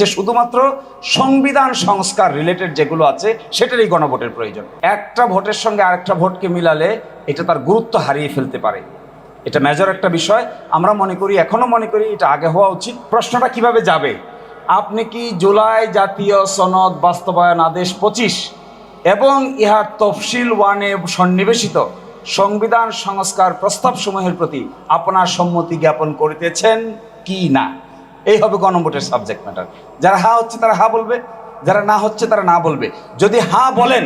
যে শুধুমাত্র সংবিধান সংস্কার রিলেটেড যেগুলো আছে, সেটারই গণভোটের প্রয়োজন। একটা ভোটের সঙ্গে আরেকটা ভোটকে মিলালে এটা তার গুরুত্ব হারিয়ে ফেলতে পারে। এটা মেজর একটা বিষয়। আমরা মনে করি, এখনও মনে করি এটা আগে হওয়া উচিত। প্রশ্নটা কীভাবে যাবে? আপনি কি জুলাই জাতীয় সনদ বাস্তবায়ন আদেশ পঁচিশ এবং ইহার তফসিল ওয়ানে সন্নিবেশিত সংবিধান সংস্কার প্রস্তাবসমূহের প্রতি আপনার সম্মতি জ্ঞাপন করিতেছেন কি না? এই হবে গণভোটের সাবজেক্ট ম্যাটার যারা হা হচ্ছে তারা হা বলবে, যারা না হচ্ছে তারা না বলবে। যদি হা বলেন,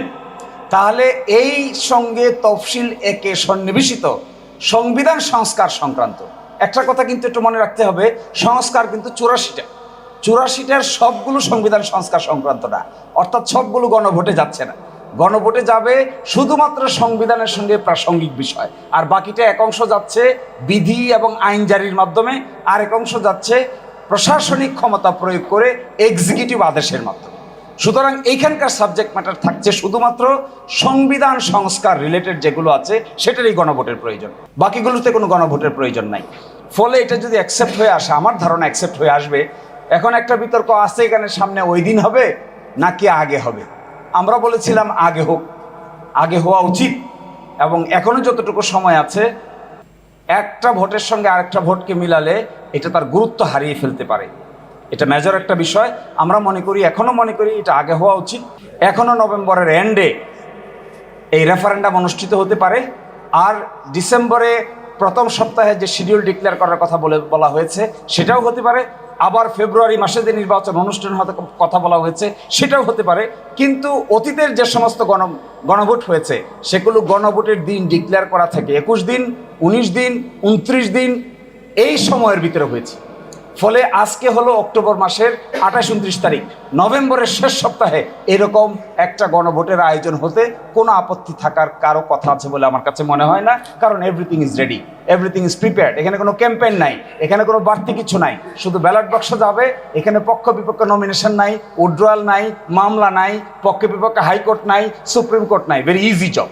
তাহলে এই সঙ্গে তফসিল একে সন্নিবেশিত। সংবিধান সংস্কার সংক্রান্ত। একটা কথা কিন্তু একটু মনে রাখতে হবে, সংস্কার কিন্তু চুরাশিটা। চুরাশিটার সবগুলো সংবিধান সংস্কার সংক্রান্ত না। অর্থাৎ সবগুলো গণভোটে যাচ্ছে না। গণভোটে যাবে শুধুমাত্র সংবিধানের সঙ্গে প্রাসঙ্গিক বিষয়। আর বাকিটা এক অংশ যাচ্ছে বিধি এবং আইন জারির মাধ্যমে আর এক অংশ যাচ্ছে প্রশাসনিক ক্ষমতা প্রয়োগ করে এক্সিকিউটিভ আদেশের মাধ্যমে। সুতরাং এইখানকার সাবজেক্ট ম্যাটার থাকছে শুধুমাত্র সংবিধান সংস্কার রিলেটেড যেগুলো আছে, সেটারই গণভোটের প্রয়োজন। বাকিগুলোতে কোনো গণভোটের প্রয়োজন নাই। ফলে এটা যদি অ্যাকসেপ্ট হয়ে আসে, আমার ধারণা অ্যাকসেপ্ট হয়ে আসবে, এখন একটা বিতর্ক আছে এখানে সামনে ওই দিন হবে নাকি আগে হবে? আমরা বলেছিলাম আগে হোক। আগে হওয়া উচিত। এবং এখনও যতটুকু সময় আছে একটা ভোটের সঙ্গে আরেকটা ভোটকে মিলালে এটা তার গুরুত্ব হারিয়ে ফেলতে পারে। এটা মেজর একটা বিষয়। আমরা মনে করি এখনও মনে করি এটা আগে হওয়া উচিত। এখনও নভেম্বরের এন্ডে এই রেফারেন্ডাম অনুষ্ঠিত হতে পারে। আর ডিসেম্বরে প্রথম সপ্তাহে যে শিডিউল ডিক্লেয়ার করার কথা বলে বলা হয়েছে, সেটাও হতে পারে। আবার ফেব্রুয়ারি মাসে যে নির্বাচন অনুষ্ঠান হতে কথা বলা হয়েছে, সেটাও হতে পারে। কিন্তু অতীতের যে সমস্ত গণ গণভোট হয়েছে, সেগুলো গণভোটের দিন ডিক্লেয়ার করা থেকে। একুশ দিন, উনিশ দিন, উনত্রিশ দিন, এই সময়ের ভিতরে হয়েছে। ফলে আজকে হলো অক্টোবর মাসের আঠাশ উনত্রিশ তারিখ। নভেম্বরের শেষ সপ্তাহে এরকম একটা গণভোটের আয়োজন হতে কোনো আপত্তি থাকার কারও কথা আছে বলে আমার কাছে মনে হয় না, কারণ everything is ready everything is prepared এখানে কোনো ক্যাম্পেইন নাই, এখানে কোনো বাড়তি কিছু নাই। শুধু ব্যালট বক্স যাবে এখানে পক্ষ বিপক্ষ নমিনেশন নাই উড্রয়াল নাই, মামলা নাই, পক্ষ বিপক্ষে হাইকোর্ট নাই, সুপ্রিম কোর্ট নাই। ভেরি ইজি জব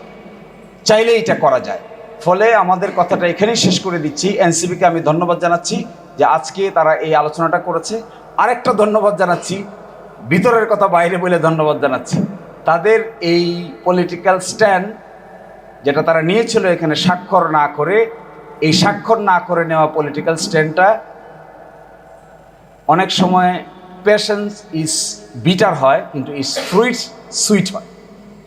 চাইলে এটা করা যায়। ফলে আমাদের কথাটা এখানেই শেষ করে দিচ্ছি। এনসিবিকে আমি ধন্যবাদ জানাচ্ছি। যে আজকে তারা এই আলোচনাটা করেছে। আরেকটা ধন্যবাদ জানাচ্ছি, ভিতরের কথা বাইরে বলে ধন্যবাদ জানাচ্ছি। তাদের এই পলিটিক্যাল স্ট্যান্ড যেটা তারা নিয়েছিল এখানে স্বাক্ষর না করে, এই স্বাক্ষর না করে নেওয়া পলিটিক্যাল স্ট্যান্ডটা অনেক সময় পেশেন্স ইজ বিটার হয়, কিন্তু ইজ ফ্রুইটস সুইট হয়।